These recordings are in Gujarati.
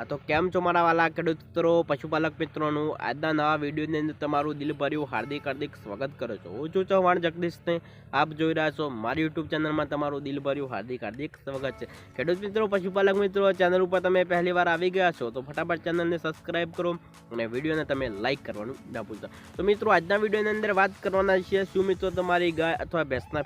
આ તો કેમ છો મારા વાલા ખેડૂત મિત્રો, પશુપાલક મિત્રોનું? આજના નવા વિડીયોની અંદર તમારું દિલભર્યું હાર્દિક હાર્દિક સ્વાગત કરું છું. હું છું ચૌહાણ જગદીશને આપ જોઈ રહ્યા છો મારી યુટ્યુબ ચેનલમાં તમારું દિલભર્યું હાર્દિક હાર્દિક સ્વાગત છે. ખેડૂત મિત્રો, પશુપાલક મિત્રો ચેનલ ઉપર તમે પહેલી વાર આવી ગયા છો તો ફટાફટ ચેનલને સબસ્ક્રાઈબ કરો અને વિડીયોને તમે લાઇક કરવાનું ના ભૂલતા. તો મિત્રો, આજના વિડીયોની અંદર વાત કરવાના છીએ શું મિત્રો તમારી ગાય અથવા ભેંસના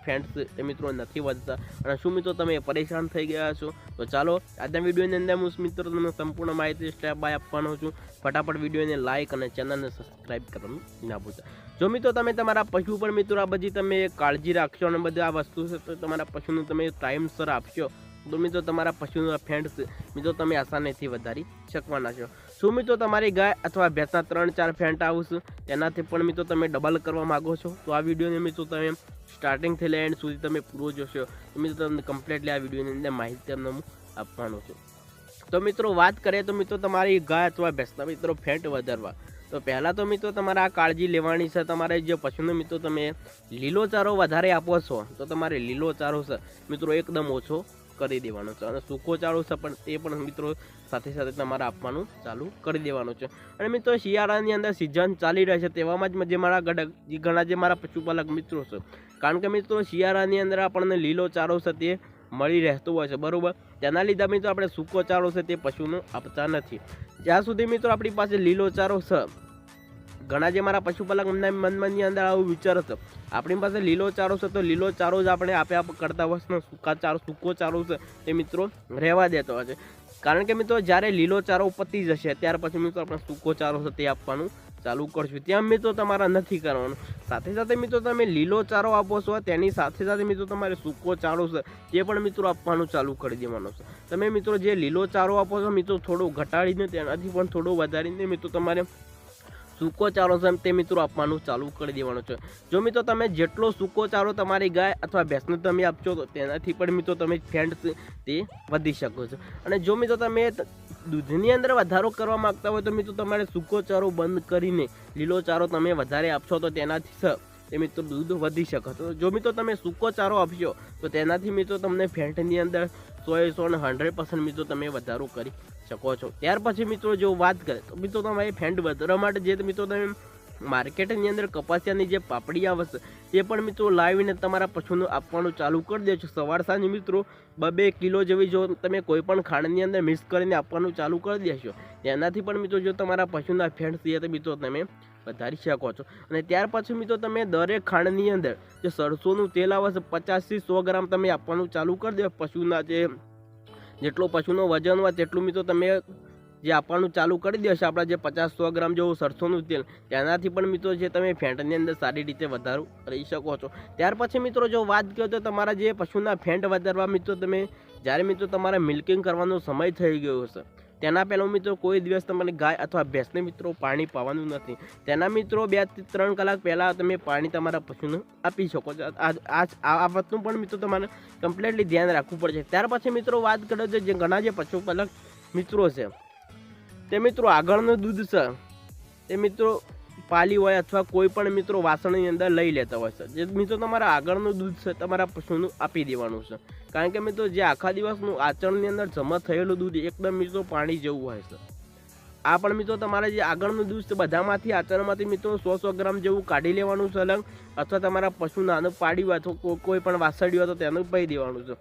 એ મિત્રો નથી વધતા અને શું મિત્રો તમે પરેશાન થઈ ગયા છો? તો ચાલો, આજના વિડીયોની અંદર હું મિત્રો તમને સંપૂર્ણ માહિતી સ્ટેપ બાય આપવાનો છું. ફટાફટ વિડીયોને લાઇક અને ચેનલને સબસ્ક્રાઈબ કરવાનું ના ભૂલતા. જો મિત્રો તમે તમારા પશુ પર મિત્રો આ બધી તમે કાળજી રાખશો અને બધી આ વસ્તુ છે, તો તમારા પશુનું તમે ટાઈમસર આપશો. તો મિત્રો તમારા પશુના ફેન્ડ્સ મિત્રો તમે આસાનીથી વધારી શકવાના છો. શું મિત્રો તમારી ગાય અથવા ભેંસના ત્રણ ચાર ફેન્ટ આવશે તેનાથી પણ મિત્રો તમે ડબલ કરવા માગો છો? તો આ વિડીયોને મિત્રો તમે સ્ટાર્ટિંગથી લઈ એન્ડ સુધી તમે પૂરો જોશો. મિત્રો તમને કમ્પ્લીટલી આ વિડીયોની અંદર માહિતી તમને હું આપવાનો છું. તો મિત્રો, વાત કરીએ તો મિત્રો તમારી ગાય અથવા ભેંસના મિત્રો ફેટ વધારવા. તો પહેલાં તો મિત્રો તમારે આ કાળજી લેવાની છે. તમારે જે પશુને મિત્રો તમે લીલો ચારો વધારે આપો છો, તો તમારે લીલો ચારો છે મિત્રો એકદમ ઓછો કરી દેવાનો છે. અને સૂકો ચારો છે પણ તે પણ મિત્રો સાથે સાથે તમારે આપવાનું ચાલુ કરી દેવાનું છે. અને મિત્રો શિયાળાની અંદર સિઝન ચાલી રહે છે, તેવામાં જ જે મારા ઘણા જે મારા પશુપાલક મિત્રો છે. કારણ કે મિત્રો શિયાળાની અંદર આપણને લીલો ચારો છે તે મળી રહેતું હોય છે, બરાબર? તેના લીધે મિત્રો આપણે સૂકો ચારો છે તે પશુને આપતા નથી. જ્યાં સુધી મિત્રો આપણી પાસે લીલો ચારો છે, ઘણા જે મારા પશુપાલક મનના મનની અંદર આવું વિચાર છે આપણી પાસે લીલો ચારો છે તો લીલો ચારો જ આપણે આપે આપ કરતા વર્ષનો સૂકા ચારો, સૂકો ચારો છે તે મિત્રો રહેવા દેતો હોય છે. કારણ કે મિત્રો જ્યારે લીલો ચારો પતી જશે, ત્યાર પછી મિત્રો આપણે સૂકો ચારો છે તે આપવાનું ચાલુ કરશું. ત્યાં મિત્રો તમારા નથી કરવાનું. સાથે સાથે મિત્રો તમે લીલો ચારો આપો છો, તેની સાથે સાથે મિત્રો તમારે સૂકો ચારો છે, તે પણ મિત્રો આપવાનું ચાલુ કરી દેવાનો છે. તમે મિત્રો જે લીલો ચારો આપો છો, મિત્રો થોડો ઘટાડીને તેનાથી પણ થોડો વધારીને મિત્રો તમારે સૂકો ચારો છે તે મિત્રો આપવાનું ચાલુ કરી દેવાનો છે. જો મિત્રો તમે જેટલો સૂકો ચારો તમારી ગાય અથવા ભેંસને તમે આપશો તો તેનાથી પણ મિત્રો તમે ફેન્ટ તે વધી શકો છો. અને જો મિત્રો તમે દૂધની અંદર વધારો કરવા માંગતા હોય તો મિત્રો તમારે સૂકો ચારો બંધ કરીને લીલો ચારો તમે વધારે આપશો તો તેનાથી એ મિત્રો દૂધ વધી શકે. તો જો મિત્રો તમે સૂકો ચારો આપશો તો તેનાથી મિત્રો તમને ફેન્ટની અંદર સો એ સો ને હંડ્રેડ પર્સન્ટ મિત્રો તમે વધારો કરી શકો છો. ત્યાર પછી મિત્રો જો વાત કરે તો મિત્રો તમારે ફેન્ટ વધારવા માટે જે મિત્રો તમે માર્કેટની અંદર કપાસિયાની જે પાપડી આવશે, તે પણ મિત્રો લાવીને તમારા પશુનું આપવાનું ચાલુ કરી દેજો. સવાર સાંજ મિત્રો, બબે કિલો જેવી જો તમે કોઈ પણ ખાંડની અંદર મિક્સ કરીને આપવાનું ચાલુ કરી દેશો તેનાથી પણ મિત્રો જો તમારા પશુના ફેટ છે તો મિત્રો તમે વધારી શકો છો. અને ત્યાર પછી મિત્રો તમે દરેક ખાંડની અંદર જે સરસોનું તેલ આવશે પચાસથી સો ગ્રામ તમે આપવાનું ચાલુ કરી દો પશુના જે જેટલો પશુનો વજન હોય તેટલું મિત્રો તમે જે આપવાનું ચાલુ કરી દેશે આપણા જે પચાસ સો ગ્રામ જેવું સરસોનું તેલ, તેનાથી પણ મિત્રો જે તમે ફેંટની અંદર સારી રીતે વધારો કરી શકો છો. ત્યાર પછી મિત્રો જો વાત કરો તો તમારા જે પશુના ફેંટ વધારવા મિત્રો તમે, જ્યારે મિત્રો તમારે મિલ્કિંગ કરવાનો સમય થઈ ગયો હશે, તેના પહેલાં મિત્રો કોઈ દિવસ તમારે ગાય અથવા ભેંસને મિત્રો પાણી પાવાનું નથી. તેના મિત્રો બે ત્રણ કલાક પહેલાં તમે પાણી તમારા પશુને આપી શકો છો. આ- આ વાતનું પણ મિત્રો તમારે કમ્પ્લીટલી ધ્યાન રાખવું પડશે. ત્યાર પછી મિત્રો વાત કરો તો જે ઘણા જે પશુપાલક મિત્રો છે તે મિત્રો આગળનું દૂધ છે, તે મિત્રો પાલી હોય અથવા કોઈ પણ મિત્રો વાસણની અંદર લઈ લેતા હોય છે. જે મિત્રો તમારા આગળનું દૂધ છે, તમારા પશુનું આપી દેવાનું છે. કારણ કે મિત્રો જે આખા દિવસનું આચરણની અંદર જમા થયેલું દૂધ એકદમ મિત્રો પાણી જેવું હોય છે. આ પણ મિત્રો તમારે જે આગળનું દૂધ છે, બધામાંથી આચરણમાંથી મિત્રો સો સો ગ્રામ જેવું કાઢી લેવાનું છે, અલગ અથવા તમારા પશુ નાનું પાડ્યું હોય તો કોઈ પણ વાસળ્યું હોય તો તેનું પહી દેવાનું છે.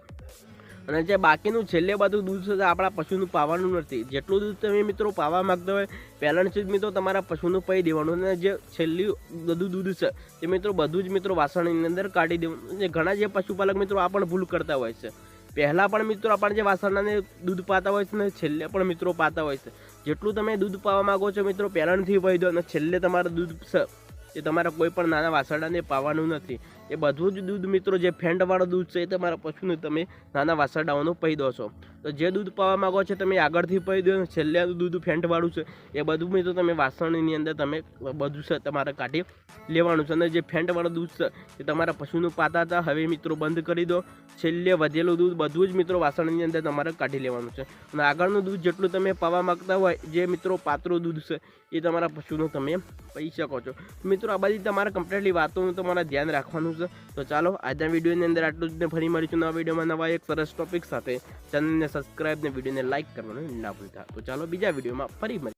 અને જે બાકીનું છેલ્લે બધું દૂધ છે, આપણા પશુનું પાવાનું નથી. જેટલું દૂધ તમે મિત્રો પાવા માંગતા હોય પહેલાંથી જ મિત્રો તમારા પશુનું પાઈ દેવાનું. અને જે છેલ્લું બધું દૂધ છે, તે મિત્રો બધું જ મિત્રો વાસણની અંદર કાઢી દેવાનું ઘણા જે પશુપાલક મિત્રો આ પણ ભૂલ કરતા હોય છે. પહેલાં પણ મિત્રો આપણને જે વાસણને દૂધ પાતા હોય છે ને છેલ્લે પણ મિત્રો પાતા હોય છે. જેટલું તમે દૂધ પાવા માંગો છો મિત્રો, પહેલાંથી પહી દો. અને છેલ્લે તમારું દૂધ છે એ તમારા કોઈ પણ નાના વાસણાને પાવાનું નથી. એ બધું જ દૂધ મિત્રો, જે ફેન્ટવાળું દૂધ છે એ તમારા પશુને તમે નાના વાસરડાઓનું પહી દો છો. તો જે દૂધ પાવા માંગો છો તમે આગળથી પહી દો. છેલ્લે દૂધ ફેન્ટવાળું છે એ બધું મિત્રો તમે વાસણની અંદર તમે બધું છે તમારે કાઢી લેવાનું છે. અને જે ફેન્ટવાળું દૂધ છે એ તમારા પશુનું પાતા હતા, હવે મિત્રો બંધ કરી દો. છેલ્લે વધેલું દૂધ બધું જ મિત્રો વાસણની અંદર તમારે કાઢી લેવાનું છે. અને આગળનું દૂધ જેટલું તમે પાવા માંગતા હોય, જે મિત્રો પાતળું દૂધ છે એ તમારા પશુનું તમે પી શકો છો. મિત્રો આ બધી તમારે કમ્પ્લીટલી વાતોનું તમારે ધ્યાન રાખવાનું છે. છે. તો ચાલો, આજના વિડીયોની અંદર આટલું જ ને ફરી મળીશું નવા વિડીયોમાં નવા એક સરસ ટોપિક સાથે. ચેનલને સબસ્ક્રાઈબ ને વિડીયોને લાઇક કરવાનું ના ભૂલતા. તો ચાલો બીજા વિડીયોમાં ફરી મળીએ.